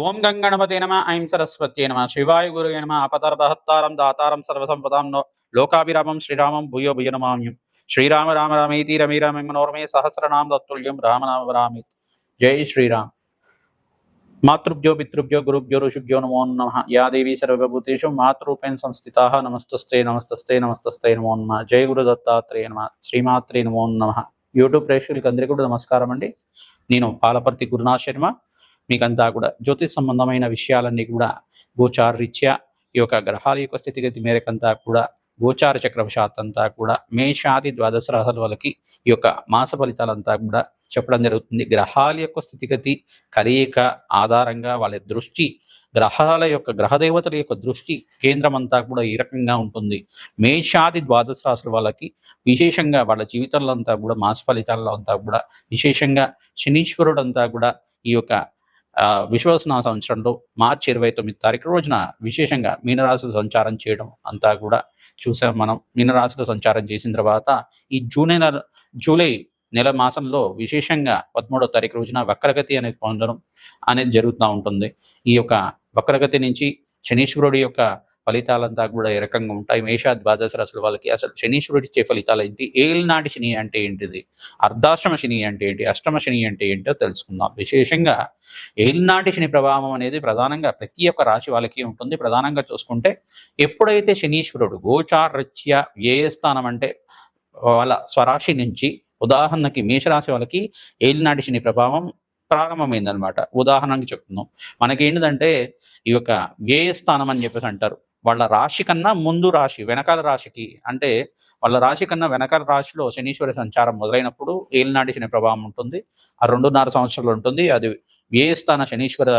ఓం గంగణపతే నమ ఐం సరస్వత్యే నమ శివాయ గురు నమ అపతర్భహత్తారం దాతారం సర్వసంపదాం లోకాభిరామం శ్రీరామం భూయో భుజ నమామ్యం. శ్రీరామ రామ రామేతి రమి రామ మనోరమే సహస్రనామ తత్తుల్యం రామనామ రామి. జై శ్రీరామ్. మాతృభ్యో పితృభ్యో గురుభ్యో ఋషుభ్యో నమో నమ. యా దేవీ సర్వభూతేషు మాతృపేణ సంస్థితా నమస్తస్తే నమస్తస్తే నమస్తస్తే నమో నమ. జై గురు దత్తాత్రేయ నమ శ్రీమాత్రే నమో నమ. యూట్యూబ్ ప్రేక్షకులకి అందరికీ కూడా నమస్కారం అండి నేను పాలపర్తి గురునాథ్ శర్మ. మీకంతా కూడా జ్యోతిష్ సంబంధమైన విషయాలన్నీ కూడా గోచార రీత్యా ఈ యొక్క గ్రహాల యొక్క స్థితిగతి మేరకంతా కూడా గోచార చక్రవశాత్ అంతా కూడా మేషాది ద్వాదశ రాశుల వాళ్ళకి ఈ యొక్క మాస ఫలితాలంతా కూడా చెప్పడం జరుగుతుంది. గ్రహాల యొక్క స్థితిగతి కలయిక ఆధారంగా వాళ్ళ దృష్టి గ్రహాల యొక్క గ్రహదేవతల యొక్క దృష్టి కేంద్రం అంతా కూడా ఈ రకంగా ఉంటుంది. మేషాది ద్వాదశ రాశుల వాళ్ళకి విశేషంగా వాళ్ళ జీవితంలో అంతా కూడా మాస ఫలితాల్లో అంతా కూడా విశేషంగా శనీశ్వరుడు అంతా కూడా ఈ యొక్క విశ్వసన సంవత్సరంలో మార్చి ఇరవై తొమ్మిది తారీఖు రోజున విశేషంగా మీనరాశులు సంచారం చేయడం అంతా కూడా చూసాం మనం. మీనరాశులు సంచారం చేసిన తర్వాత ఈ జూన్ నెల జూలై నెల మాసంలో విశేషంగా పదమూడో తారీఖు రోజున వక్రగతి అనేది పొందడం అనేది జరుగుతూ ఉంటుంది. ఈ యొక్క వక్రగతి నుంచి శనీశ్వరుడి యొక్క ఫలితాలంతా కూడా ఏ రకంగా ఉంటాయి? మేష ద్వాదశ రాశుల వాళ్ళకి అసలు శనీశ్వరుడు ఇచ్చే ఫలితాలు ఏంటి? ఏలినాటి శని అంటే ఏంటిది? అర్ధాశ్రమ శని అంటే ఏంటి? అష్టమ శని అంటే ఏంటో తెలుసుకుందాం. విశేషంగా ఏలినాటి శని ప్రభావం అనేది ప్రధానంగా ప్రతి ఒక్క రాశి వాళ్ళకి ఉంటుంది. ప్రధానంగా చూసుకుంటే ఎప్పుడైతే శనీశ్వరుడు గోచారత్య ఏ స్థానం అంటే వాళ్ళ స్వరాశి నుంచి ఉదాహరణకి మేషరాశి వాళ్ళకి ఏలినాటి శని ప్రభావం ప్రారంభమైందనమాట. ఉదాహరణకి చెప్తున్నాం. మనకి ఏంటిదంటే ఈ యొక్క వ్యయ స్థానం అని చెప్పేసి అంటారు. వాళ్ళ రాశి కన్నా ముందు రాశి వెనకాల రాశికి అంటే వాళ్ళ రాశి కన్నా వెనకాల రాశిలో శనీశ్వరి సంచారం మొదలైనప్పుడు ఏలినాటి శని ప్రభావం ఉంటుంది. ఆ రెండున్నర సంవత్సరాలు ఉంటుంది. అది ఏ స్థాన శనీశ్వర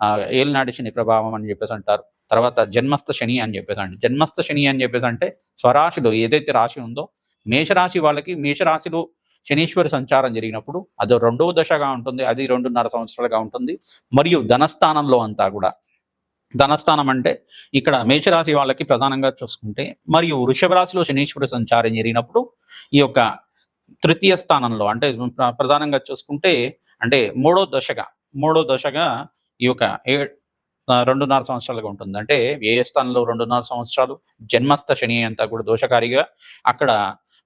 ఆ, ఏలినాటి శని ప్రభావం అని చెప్పేసి అంటారు. తర్వాత జన్మస్థ శని అని చెప్పేసి అంటే జన్మస్థ శని అని చెప్పేసి అంటే స్వరాశిలో ఏదైతే రాశి ఉందో మేషరాశి వాళ్ళకి మేషరాశిలో శనీశ్వరి సంచారం జరిగినప్పుడు అది రెండవ దశగా ఉంటుంది. అది రెండున్నర సంవత్సరాలుగా ఉంటుంది. మరియు ధనస్థానంలో అంతా కూడా ధనస్థానం అంటే ఇక్కడ మేషరాశి వాళ్ళకి ప్రధానంగా చూసుకుంటే మరియు వృషభ రాశిలో శనీశ్వరి సంచారం జరిగినప్పుడు ఈ యొక్క తృతీయ స్థానంలో అంటే ప్రధానంగా చూసుకుంటే అంటే మూడో దశగా మూడో దశగా ఈ యొక్క ఏ రెండున్నర సంవత్సరాలుగా ఉంటుంది. అంటే ఏ స్థానంలో రెండున్నర సంవత్సరాలు జన్మస్థ శని అంతా కూడా దోషకారిగా అక్కడ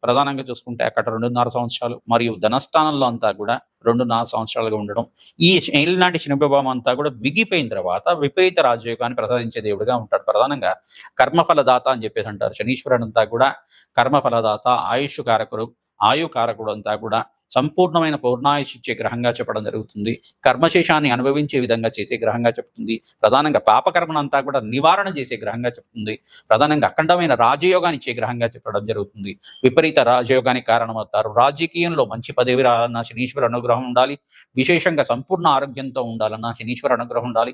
ప్రధానంగా చూసుకుంటే అక్కడ రెండున్నర సంవత్సరాలు మరియు ధనస్థానంలో అంతా కూడా రెండున్నర సంవత్సరాలుగా ఉండడం. ఈ ఏలినాటి శనిభావం అంతా కూడా విగిపోయిన తర్వాత విపరీత రాజయోగాన్ని ప్రసాదించే దేవుడిగా ఉంటాడు. ప్రధానంగా కర్మఫలదాత అని చెప్పేసి అంటారు. శనీశ్వరుడు అంతా కూడా కర్మఫలదాత ఆయుష్ కారకుడు ఆయు కారకుడు అంతా కూడా సంపూర్ణమైన పూర్ణాయుషిచ్చే గ్రహంగా చెప్పడం జరుగుతుంది. కర్మశేషాన్ని అనుభవించే విధంగా చేసే గ్రహంగా చెప్తుంది. ప్రధానంగా పాపకర్మనంతా కూడా నివారణ చేసే గ్రహంగా చెప్తుంది. ప్రధానంగా అఖండమైన రాజయోగాన్ని ఇచ్చే గ్రహంగా చెప్పడం జరుగుతుంది. విపరీత రాజయోగానికి కారణమవుతారు. రాజకీయంలో మంచి పదవి రావాలన్నా శనీశ్వర అనుగ్రహం ఉండాలి. విశేషంగా సంపూర్ణ ఆరోగ్యంతో ఉండాలన్నా శనీశ్వర అనుగ్రహం ఉండాలి.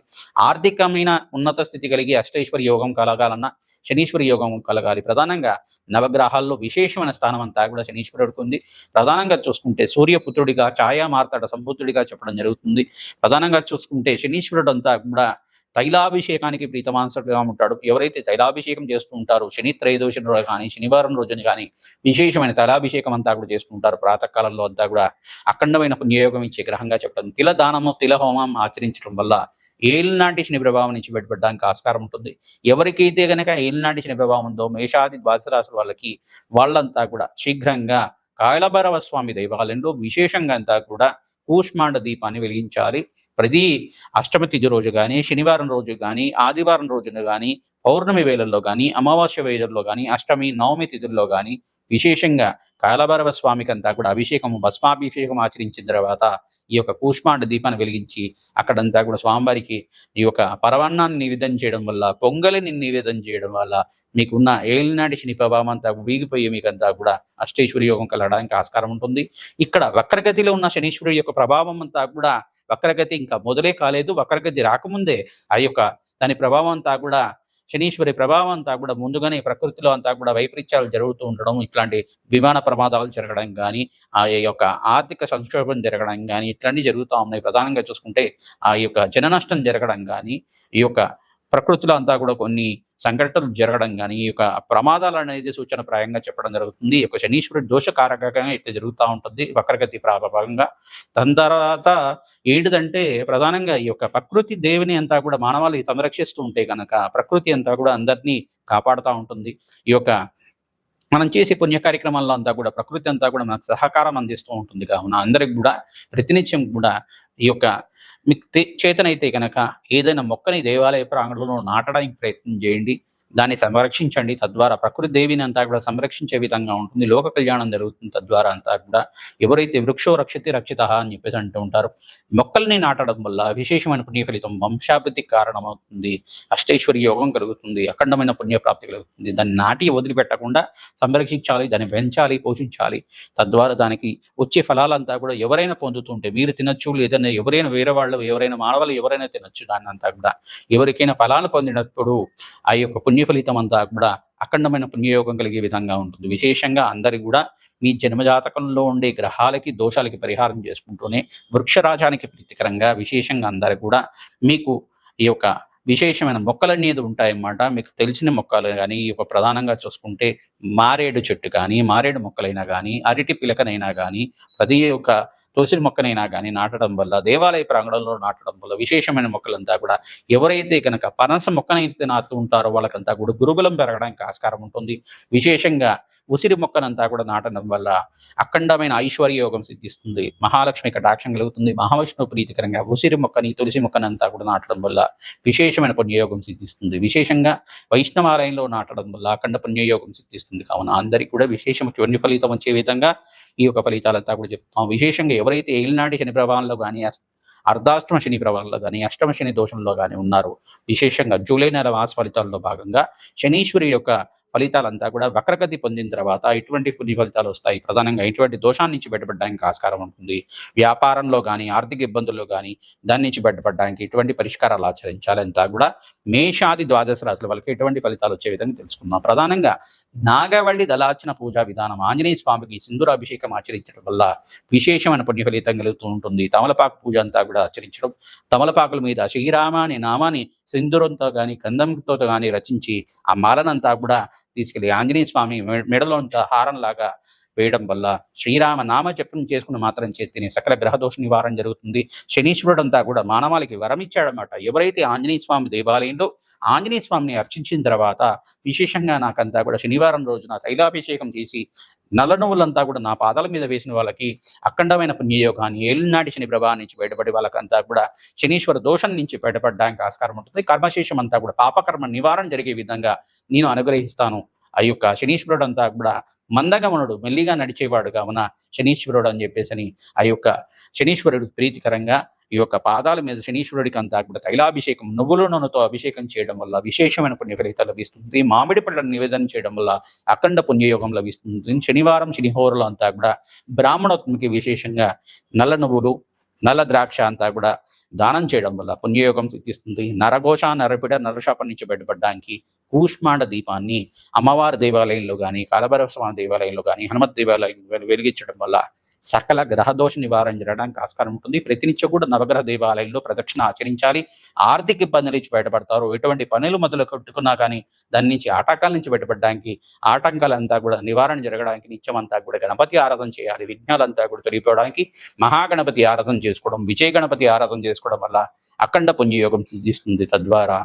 ఆర్థికమైన ఉన్నత స్థితి కలిగి అష్టైశ్వరి యోగం కలగాలన్నా శనీశ్వరి యోగం కలగాలి. ప్రధానంగా నవగ్రహాల్లో విశేషమైన స్థానం అంతా కూడా శనీశ్వరుడికి ఉంది. ప్రధానంగా చూసుకుంటే సూర్యపుత్రుడిగా ఛాయా మార్తాడ సంబుద్ధుడిగా చెప్పడం జరుగుతుంది. ప్రధానంగా చూసుకుంటే శనీశ్వరుడు అంతా కూడా తైలాభిషేకానికి ప్రీతమాంసగా ఉంటాడు. ఎవరైతే తైలాభిషేకం చేస్తూ ఉంటారో శని త్రయోదశి రోజు కానీ శనివారం రోజున కానీ విశేషమైన తైలాభిషేకం అంతా కూడా చేసుకుంటారు ప్రాతకాలంలో అంతా కూడా అఖండమైన పుణ్యయోగం ఇచ్చే గ్రహంగా చెప్పడం తిల దానము తిల హోమం ఆచరించడం వల్ల ఏలినాటి శని ప్రభావం నుంచి బయటపడడానికి ఆస్కారం ఉంటుంది. ఎవరికైతే గనక ఏలినాటి శని ప్రభావం ఉందో మేషాది ద్వాదశ రాశుల వాళ్ళకి వాళ్ళంతా కూడా శీఘ్రంగా కాయలభైరవ స్వామి దేవాలయంలో విశేషంగా అంతా కూడా కూష్మాండ దీపాన్ని వెలిగించాలి. ప్రతి అష్టమి తిథి రోజు కానీ శనివారం రోజు కానీ ఆదివారం రోజున కానీ పౌర్ణమి వేళల్లో కానీ అమావాస్య వేళల్లో కానీ అష్టమి నవమి తిథుల్లో కానీ విశేషంగా కాలభైరవ స్వామికి అంతా కూడా అభిషేకము భస్మాభిషేకం ఆచరించిన తర్వాత ఈ యొక్క కూష్మాండ దీపాన్ని వెలిగించి అక్కడంతా కూడా స్వామివారికి ఈ యొక్క పరవాన్నాన్ని నివేదన చేయడం వల్ల పొంగలిని నివేదన చేయడం వల్ల మీకున్న ఏలినాటి శని ప్రభావం అంతా వీగిపోయి మీకంతా కూడా అష్టేశ్వరి యోగం కలగడానికి ఆస్కారం ఉంటుంది. ఇక్కడ వక్రగతిలో ఉన్న శనీశ్వరుడి యొక్క ప్రభావం అంతా కూడా వక్రగతి ఇంకా మొదలే కాలేదు. వక్రగతి రాకముందే ఆ యొక్క దాని ప్రభావం అంతా కూడా శనీశ్వరి ప్రభావం అంతా కూడా ముందుగానే ప్రకృతిలో అంతా కూడా వైపరీత్యాలు జరుగుతూ ఉండడం ఇట్లాంటి విమాన ప్రమాదాలు జరగడం కానీ ఆ యొక్క ఆర్థిక సంక్షోభం జరగడం కానీ ఇట్లాంటివి జరుగుతూ ఉన్నాయి. ప్రధానంగా చూసుకుంటే ఆ యొక్క జన నష్టం జరగడం కానీ ఈ యొక్క ప్రకృతిలో అంతా కూడా కొన్ని సంఘటనలు జరగడం కానీ ఈ యొక్క ప్రమాదాలు అనేది సూచన ప్రాయంగా చెప్పడం జరుగుతుంది. ఈ యొక్క శనీశ్వరుడు దోషకారకంగా ఇట్లా జరుగుతూ ఉంటుంది. వక్రగతి ప్రాభాగంగా దాని తర్వాత ఏంటిదంటే ప్రధానంగా ఈ యొక్క ప్రకృతి దేవిని అంతా కూడా మానవాళి సంరక్షిస్తూ ఉంటే కనుక ప్రకృతి అంతా కూడా అందరినీ కాపాడుతూ ఉంటుంది. ఈ యొక్క మనం చేసే పుణ్య కార్యక్రమాల్లో అంతా కూడా ప్రకృతి అంతా కూడా మనకు సహకారం అందిస్తూ ఉంటుంది. కావున అందరికి కూడా ప్రతినిత్యం కూడా ఈ యొక్క మీకు చేతనైతే కనుక ఏదైనా మొక్కని దేవాలయ ప్రాంగణంలో నాటడానికి ప్రయత్నం చేయండి. దాన్ని సంరక్షించండి. తద్వారా ప్రకృతి దేవిని అంతా కూడా సంరక్షించే విధంగా ఉంటుంది. లోక కళ్యాణం జరుగుతుంది. తద్వారా అంతా కూడా ఎవరైతే వృక్షో రక్షతి రక్షిత అని చెప్పేసి అంటూ ఉంటారు. మొక్కల్ని నాటడం వల్ల విశేషమైన పుణ్య ఫలితం వంశాభివృద్ధికి కారణమవుతుంది. అష్టైశ్వర్య యోగం కలుగుతుంది. అఖండమైన పుణ్యప్రాప్తి కలుగుతుంది. దాన్ని నాటి వదిలిపెట్టకుండా సంరక్షించాలి. దాన్ని పెంచాలి పోషించాలి. తద్వారా దానికి వచ్చే ఫలాలంతా కూడా ఎవరైనా పొందుతుంటే మీరు తినచ్చు లేదన్నా ఎవరైనా వేరే వాళ్ళు ఎవరైనా మానవాళ్ళు ఎవరైనా తినొచ్చు. దాన్ని అంతా కూడా ఎవరికైనా ఫలాలు పొందినప్పుడు ఆ యొక్క పుణ్య ఫలితం అంతా కూడా అఖండమైన పుణ్యయోగం కలిగే విధంగా ఉంటుంది. విశేషంగా అందరి కూడా మీ జన్మజాతకంలో ఉండే గ్రహాలకి దోషాలకి పరిహారం చేసుకుంటూనే వృక్షరాజానికి ప్రీతికరంగా విశేషంగా అందరు కూడా మీకు ఈ యొక్క విశేషమైన మొక్కలు అనేది ఉంటాయన్నమాట. మీకు తెలిసిన మొక్కలు కానీ ఈ యొక్క ప్రధానంగా చూసుకుంటే మారేడు చెట్టు కానీ మారేడు మొక్కలైనా కానీ అరటి పిలకనైనా కానీ ప్రతి ఒక్క తులసి మొక్కనైనా కానీ నాటడం వల్ల దేవాలయ ప్రాంగణంలో నాటడం వల్ల విశేషమైన మొక్కలంతా కూడా ఎవరైతే కనుక పనస మొక్కనైతే నాటుతూ ఉంటారో వాళ్ళకంతా కూడా గురుబలం పెరగడానికి ఆస్కారం ఉంటుంది. విశేషంగా ఉసిరి మొక్కనంతా కూడా నాటడం వల్ల అఖండమైన ఐశ్వర్య యోగం సిద్ధిస్తుంది. మహాలక్ష్మి కటాక్షం కలుగుతుంది. మహావిష్ణువు ప్రీతికరంగా ఉసిరి మొక్కని తులసి మొక్కనంతా కూడా నాటడం వల్ల విశేషమైన పుణ్యయోగం సిద్ధిస్తుంది. విశేషంగా వైష్ణవాలయంలో నాటడం వల్ల అఖండ పుణ్యయోగం సిద్ధిస్తుంది. కావున అందరికీ కూడా విశేషమైన ఫలితం వచ్చే విధంగా ఈ యొక్క ఫలితాలంతా కూడా చెప్తాం విశేషంగా ఎవరైతే ఏలినాటి శని ప్రభావంలో కానీ అర్ధాష్టమ శని ప్రభావంలో కానీ అష్టమ శని దోషంలో కానీ ఉన్నారు విశేషంగా జూలై నెల మాస ఫలితాల్లో భాగంగా శనీశ్వరి యొక్క ఫలితాలంతా కూడా వక్రగతి పొందిన తర్వాత ఎటువంటి పుణ్య ఫలితాలు వస్తాయి. ప్రధానంగా ఎటువంటి దోషాన్నించి నుంచి బయటపడడానికి ఆస్కారం ఉంటుంది. వ్యాపారంలో కానీ ఆర్థిక ఇబ్బందుల్లో కానీ దాని నుంచి బయటపడడానికి ఎటువంటి పరిష్కారాలు ఆచరించాలంతా కూడా మేషాది ద్వాదశ రాశుల వాళ్ళకి ఎటువంటి ఫలితాలు వచ్చే విధంగా తెలుసుకుందాం. ప్రధానంగా నాగవల్లి దళార్చన పూజా విధానం ఆంజనేయ స్వామికి సింధురాభిషేకం ఆచరించడం వల్ల విశేషమైన పుణ్య ఫలితం కలుగుతూ ఉంటుంది. తమలపాకు పూజ అంతా కూడా ఆచరించడం తమలపాకుల మీద శ్రీరామ అనే నామాన్ని సింధూరంతో కానీ గంధంతో కానీ రచించి ఆ మాలనంతా కూడా తీసుకెళ్ళి ఆంజనేయ స్వామి మెడలో హారంలాగా వేయడం వల్ల శ్రీరామ నామ జపం చేసుకుని మాత్రం చేతిని సకల గ్రహదోష నివారణ జరుగుతుంది. శనీశ్వరుడు అంతా కూడా మానవాళికి వరమిచ్చాడనమాట ఎవరైతే ఆంజనేయ స్వామి దేవాలయంలో ఆంజనేయ స్వామిని అర్చించిన తర్వాత విశేషంగా నాకంతా కూడా శనివారం రోజున తైలాభిషేకం చేసి నల్ల నువ్వులంతా కూడా నా పాదాల మీద వేసిన వాళ్ళకి అఖండమైన పుణ్యయోగాన్ని ఏలినాటి శని ప్రభావం నుంచి బయటపడి వాళ్ళకంతా కూడా శనీశ్వర దోషం నుంచి బయటపడడానికి ఆస్కారం ఉంటుంది. కర్మశేషం అంతా కూడా పాపకర్మ నివారణ జరిగే విధంగా నేను అనుగ్రహిస్తాను. ఆ యొక్క శనీశ్వరుడు అంతా కూడా మందగమనుడు మెల్లిగా నడిచేవాడు కావున శనీశ్వరుడు అని చెప్పేసి ఆ యొక్క శనీశ్వరుడు ప్రీతికరంగా ఈ యొక్క పాదాల మీద శనీశ్వరుడికి అంతా కూడా తైలాభిషేకం నువ్వుల నూనెతో అభిషేకం చేయడం వల్ల విశేషమైన పుణ్య ఫలితాలు లభిస్తుంది. మామిడి పళ్ళను నివేదన చేయడం వల్ల అఖండ పుణ్యయోగం లభిస్తుంది. శనివారం శనిహోరులు అంతా కూడా బ్రాహ్మణోత్మకి విశేషంగా నల్ల నువ్వులు నల్ల ద్రాక్ష అంతా కూడా దానం చేయడం వల్ల పుణ్యయోగం సిద్ధిస్తుంది నరఘోష నరపిడ నరశాపం నుంచి బయటపడడానికి కూష్మాండ దీపాన్ని అమ్మవారి దేవాలయంలో కానీ కాలభైరవ స్వామి దేవాలయంలో కానీ హనుమత్ దేవాలయం వెలిగించడం వల్ల సకల గ్రహదోష నివారణ జరగడానికి ఆస్కారం ఉంటుంది. ప్రతినిత్యం కూడా నవగ్రహ దేవాలయంలో ప్రదక్షిణ ఆచరించాలి. ఆర్థిక ఇబ్బంది నుంచి బయటపడతారు. ఎటువంటి పనులు మొదలు కట్టుకున్నా కానీ దాని నుంచి ఆటంకాల నుంచి బయటపడడానికి ఆటంకాలంతా కూడా నివారణ జరగడానికి నిత్యం అంతా కూడా గణపతి ఆరాధన చేయాలి. విఘ్నాలంతా కూడా తొలగిపోవడానికి మహాగణపతి ఆరాధన చేసుకోవడం విజయ గణపతి ఆరాధన చేసుకోవడం వల్ల అఖండ పుణ్యయోగం సిద్ధిస్తుంది తద్వారా.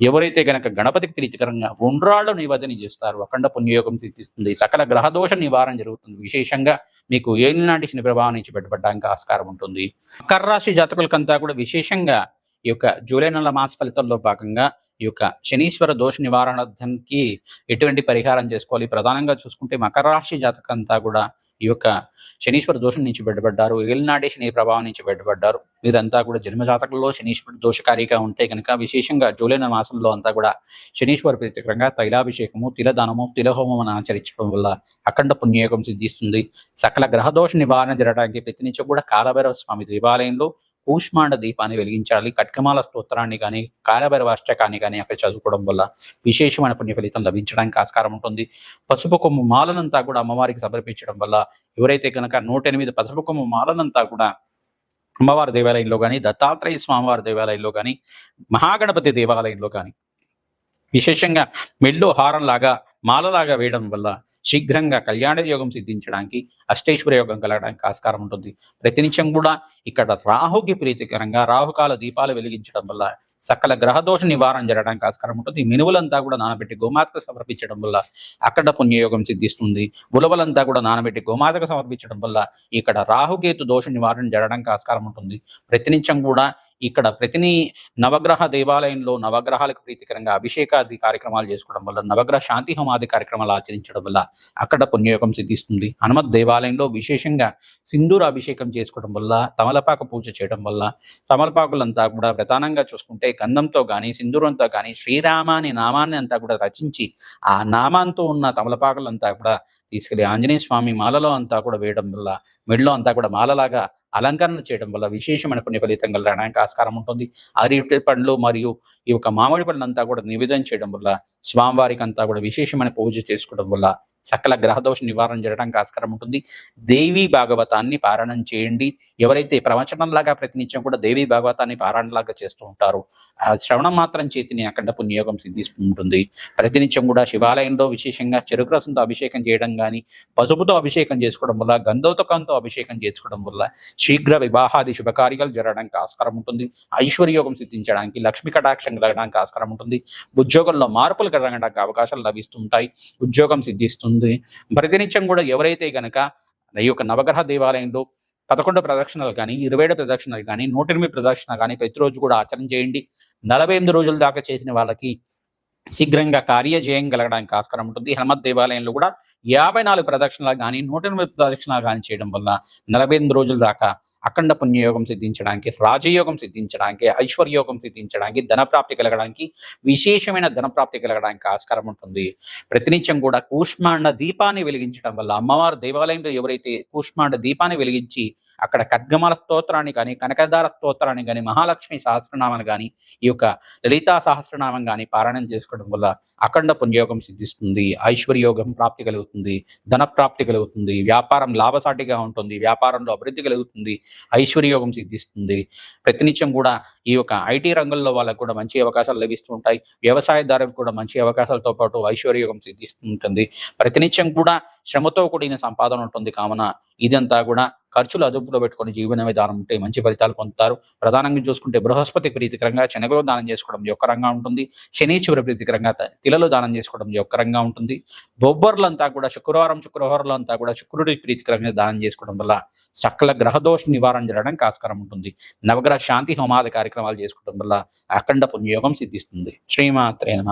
ఎవరైతే గనక గణపతికి ప్రీతికరంగా ఉండ్రాళ్ళు నివేదన చేస్తారో అఖండ పుణ్యయోగం సిద్ధిస్తుంది. సకల గ్రహదోష నివారణ జరుగుతుంది. విశేషంగా మీకు ఏలినాటి శని ప్రభావం నుంచి పెట్టబడడానికి ఆస్కారం ఉంటుంది. మకర రాశి జాతకులకంతా కూడా విశేషంగా ఈ యొక్క జూలై నెల మాస ఫలితాల్లో భాగంగా ఈ యొక్క శనీశ్వర దోష నివారణకి ఎటువంటి పరిహారం చేసుకోవాలి? ప్రధానంగా చూసుకుంటే మకర రాశి జాతకంతా కూడా ఈ యొక్క శనీశ్వర దోషం నుంచి బయటపడ్డారు. ఏలినాటి శని ప్రభావం నుంచి బయటపడ్డారు. మీరంతా కూడా జన్మ జాతకంలో శనీశ్వరుడు దోషకారిగా ఉంటే కనుక విశేషంగా జూలై మాసంలో అంతా కూడా శనీశ్వర ప్రత్యేకంగా తైలాభిషేకము తిలదానము తిలహోమం ఆచరించడం వల్ల అఖండ పుణ్యయోగం సిద్ధిస్తుంది. సకల గ్రహదోష నివారణ జరగడానికి ప్రతినిత్యం కూడా కాలభైరవ స్వామి దేవాలయంలో కూష్మాండ దీపాన్ని వెలిగించాలి. కట్కమాల స్తోత్రాన్ని కానీ కాలభైరవ అష్టకాన్ని కానీ అక్కడ చదువుకోవడం వల్ల విశేషమైన పుణ్య ఫలితం లభించడానికి ఆస్కారం ఉంటుంది. పసుపు కొమ్ము మాలనంతా కూడా అమ్మవారికి సమర్పించడం వల్ల ఎవరైతే కనుక నూట ఎనిమిది పసుపు కొమ్ము మాలనంతా కూడా అమ్మవారి దేవాలయంలో కానీ దత్తాత్రేయ స్వామివారి దేవాలయంలో కానీ మహాగణపతి దేవాలయంలో కానీ విశేషంగా మెల్లో హారంలాగా మాలలాగా వేయడం వల్ల శీఘ్రంగా కళ్యాణ యోగం సిద్ధించడానికి అష్టేశ్వర యోగం కలగడానికి ఆస్కారం ఉంటుంది. ప్రతినిత్యం కూడా ఇక్కడ రాహుకి ప్రీతికరంగా రాహుకాల దీపాలు వెలిగించడం వల్ల సకల గ్రహదోష నివారణ జరగడానికి ఆస్కారం ఉంటుంది. మినువులంతా కూడా నానబెట్టి గోమాతకు సమర్పించడం వల్ల అక్కడ పుణ్యయోగం సిద్ధిస్తుంది. ఉలవలంతా కూడా నానబెట్టి గోమాతకు సమర్పించడం వల్ల ఇక్కడ రాహుకేతు దోష నివారణ జరగడానికి ఆస్కారం ఉంటుంది. ప్రతినిత్యం కూడా ఇక్కడ ప్రతిని నవగ్రహ దేవాలయంలో నవగ్రహాలకు ప్రీతికరంగా అభిషేకాది కార్యక్రమాలు చేసుకోవడం వల్ల నవగ్రహ శాంతి హోమాది కార్యక్రమాలు ఆచరించడం వల్ల అక్కడ పుణ్యయోగం సిద్ధిస్తుంది. హనుమత్ దేవాలయంలో విశేషంగా సింధూర అభిషేకం చేసుకోవడం వల్ల తమలపాక పూజ చేయడం వల్ల తమలపాకులంతా కూడా ప్రధానంగా చూసుకుంటే గంధంతో కానీ సింధూరంతో కానీ శ్రీరామ అనే నామాన్ని అంతా కూడా రచించి ఆ నామాంతో ఉన్న తమలపాకులంతా కూడా తీసుకెళ్ళి ఆంజనేయ స్వామి మాలలో అంతా కూడా వేయడం వల్ల మెడలో అంతా కూడా మాలలాగా అలంకరణ చేయడం వల్ల విశేషమైన పుణ్య ఫలితం కలగడానికి ఆస్కారం ఉంటుంది. అరటి పండ్లు మరియు ఈ యొక్క మామిడి పండ్లంతా కూడా నివేదన చేయడం వల్ల స్వామివారికి అంతా కూడా విశేషమైన పూజ చేసుకోవడం వల్ల సకల గ్రహదోష నివారణ జరగడానికి ఆస్కారం ఉంటుంది. దేవి భాగవతాన్ని పారాయణం చేయండి. ఎవరైతే ప్రవచనంలాగా ప్రతినిత్యం కూడా దేవి భాగవతాన్ని పారాయణలాగా చేస్తూ ఉంటారో శ్రవణం మాత్రం చేతిని అఖండ పుణ్యయోగం సిద్ధిస్తూ ఉంటుంది ప్రతినిత్యం కూడా శివాలయంలో విశేషంగా చెరుకు రసంతో అభిషేకం చేయడం కానీ పసుపుతో అభిషేకం చేసుకోవడం వల్ల గంధోతకంతో అభిషేకం చేసుకోవడం వల్ల శీఘ్ర వివాహాది శుభకార్యాలు జరగడానికి ఆస్కారం ఉంటుంది. ఐశ్వర్యోగం సిద్ధించడానికి లక్ష్మీ కటాక్షం కలగడానికి ఆస్కారం ఉంటుంది. ఉద్యోగంలో మార్పులు కలగడానికి అవకాశాలు లభిస్తుంటాయి. ఉద్యోగం సిద్ధిస్తుంది. ప్రతినిత్యం కూడా ఎవరైతే గనక ఈ యొక్క నవగ్రహ దేవాలయంలో పదకొండు ప్రదక్షిణలు కానీ ఇరవై ఏడు ప్రదక్షిణలు కానీ నూట ఎనిమిది ప్రదక్షిణ కానీ ప్రతిరోజు కూడా ఆచరణ చేయండి. నలభై ఎనిమిది రోజుల దాకా చేసిన వాళ్ళకి శీఘ్రంగా కార్యజయం కలగడానికి ఆస్కారం ఉంటుంది. హనుమత్ దేవాలయంలో కూడా యాభై నాలుగు ప్రదక్షిణలు కానీ నూట ఎనిమిది ప్రదక్షిణలు కానీ చేయడం వల్ల నలభై ఎనిమిది రోజుల దాకా అఖండ పుణ్యయోగం సిద్ధించడానికి రాజయోగం సిద్ధించడానికి ఐశ్వర్యోగం సిద్ధించడానికి ధనప్రాప్తి కలగడానికి విశేషమైన ధనప్రాప్తి కలగడానికి ఆస్కారం ఉంటుంది. ప్రతినిత్యం కూడా కూష్మాండ దీపాన్ని వెలిగించడం వల్ల అమ్మవారు దేవాలయంలో ఎవరైతే కూష్మాండ దీపాన్ని వెలిగించి అక్కడ ఖడ్గమాల స్తోత్రాన్ని కానీ కనకదార స్తోత్రాన్ని కానీ మహాలక్ష్మి సహస్రనామాన్ని కానీ ఈ యొక్క లలితా సహస్రనామం కానీ పారాయణం చేసుకోవడం వల్ల అఖండ పుణ్యయోగం సిద్ధిస్తుంది ఐశ్వర్యోగం ప్రాప్తి కలుగుతుంది ధన ప్రాప్తి కలుగుతుంది వ్యాపారం లాభసాటిగా ఉంటుంది వ్యాపారంలో అభివృద్ధి కలుగుతుంది ఐశ్వర్యోగం సిద్ధిస్తుంది. ప్రతినిత్యం కూడా ఈ యొక్క ఐటీ రంగంలో వాళ్ళకు కూడా మంచి అవకాశాలు లభిస్తూ ఉంటాయి. వ్యవసాయదారులకు కూడా మంచి అవకాశాలతో పాటు ఐశ్వర్యోగం సిద్ధిస్తుంటుంది ప్రతినిత్యం కూడా శ్రమతో కూడిన సంపాదన ఉంటుంది. కావున ఇదంతా కూడా ఖర్చులు అదుపులో పెట్టుకొని జీవన విధానం ఉంటే మంచి ఫలితాలు పొందుతారు. ప్రధానంగా చూసుకుంటే బృహస్పతి ప్రీతికరంగా శనగలు దానం చేసుకోవడం యొక్కరంగా ఉంటుంది. శనీశ్వర ప్రీతికరంగా తిలలో తిలలు దానం చేసుకోవడం యొక్కరంగా ఉంటుంది. బొబ్బర్లంతా కూడా శుక్రవారం శుక్రవారంలంతా కూడా శుక్రుడి ప్రీతికరంగా దానం చేసుకోవడం వల్ల సకల గ్రహదోష నివారణ జరగడానికి ఆస్కారం ఉంటుంది. నవగ్రహ శాంతి హోమాది కార్యక్రమాలు చేసుకోవడం వల్ల అఖండ పుణ్యయోగం సిద్ధిస్తుంది. శ్రీమాత్రేన